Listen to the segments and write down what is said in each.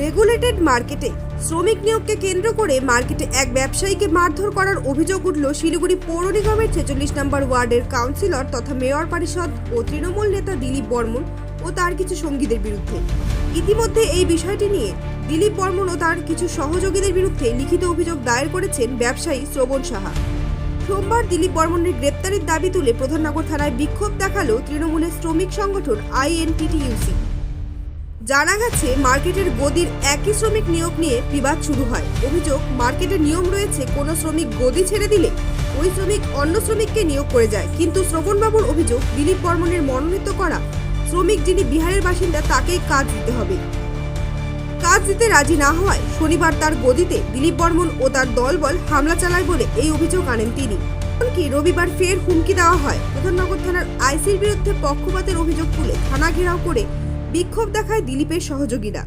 Regulated মার্কেটে শ্রমিক নিয়োগকে কেন্দ্র করে মার্কেটে এক ব্যবসায়ীকে মারধর করার অভিযোগ উঠল শিলিগুড়ি পৌর নিগমের ছেচল্লিশ নম্বর ওয়ার্ডের কাউন্সিলর তথা মেয়র পরিষদ ও তৃণমূল নেতা দিলীপ বর্মন ও তার কিছু সঙ্গীদের বিরুদ্ধে। ইতিমধ্যে এই বিষয়টি নিয়ে দিলীপ বর্মন ও তার কিছু সহযোগীদের বিরুদ্ধে লিখিত অভিযোগ দায়ের করেছেন ব্যবসায়ী শ্রবণ সাহা। সোমবার দিলীপ বর্মনের গ্রেপ্তারের দাবি তুলে প্রধাননগর থানায় বিক্ষোভ দেখাল তৃণমূলের শ্রমিক সংগঠন আইএনটিটিইউসি জানা গেছে, মার্কেটের গদির একই শ্রমিক নিয়োগ নিয়ে বিবাদ শুরু হয়। অভিযোগ মার্কেটের নিয়ম রয়েছে, কোনো শ্রমিক গদি ছেড়ে দিলে ওই শ্রমিক অন্য শ্রমিককে নিয়োগ করে যায়। কিন্তু শ্রবণবাবুর অভিযোগ, দিলীপ বর্মনের মনোনীত করা শ্রমিক যিনি বিহারের বাসিন্দা, তাকেই কাজ দিতে হবে। কাজ দিতে রাজি না হওয়ায় শনিবার তার গদিতে দিলীপ বর্মন ও তার দলবল হামলা চালায় বলে এই অভিযোগ আনেন তিনি। এমনকি রবিবার ফের হুমকি দেওয়া হয়। প্রধাননগর থানার আইসির বিরুদ্ধে পক্ষপাতের অভিযোগ তুলে থানা ঘেরাও করে বিক্ষোভ দেখায় দিলীপের সহযোগীরা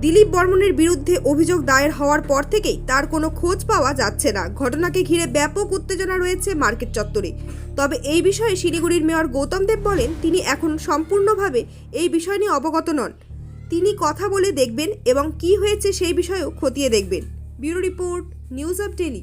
দিলীপ বর্মনের বিরুদ্ধে অভিযোগ দায়ের হওয়ার পর থেকেই তার কোনো খোঁজ পাওয়া যাচ্ছে না ঘটনাকে ঘিরে ব্যাপক উত্তেজনা রয়েছে মার্কেট চত্বরে তবে এই বিষয়ে শিলিগুড়ির মেয়র গৌতম দেব বলেন তিনি এখন সম্পূর্ণভাবে এই বিষয় নিয়ে অবগত নন তিনি কথা বলে দেখবেন এবং কি হয়েছে সেই বিষয়েও খতিয়ে দেখবেন bureau report news of daily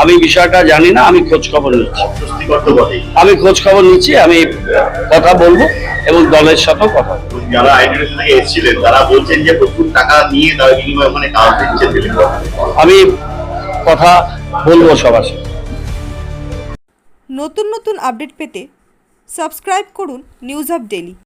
আমি বিষয়টা জানি না আমি খোঁজ খবর নিচ্ছি। আমি খোঁজ খবর নিচ্ছি আমি কথা বলব এবং দলের সাথেও কথা বলব। যারা থেকে এসেছিলেন তারা বলছেন যে প্রচুর টাকা নিয়ে তারা বিনিময়ে ওখানে কাজ দিচ্ছে আমি কথা বলব সবার সাথে নতুন নতুন আপডেট পেতে সাবস্ক্রাইব করুন নিউজ অফ ডেলি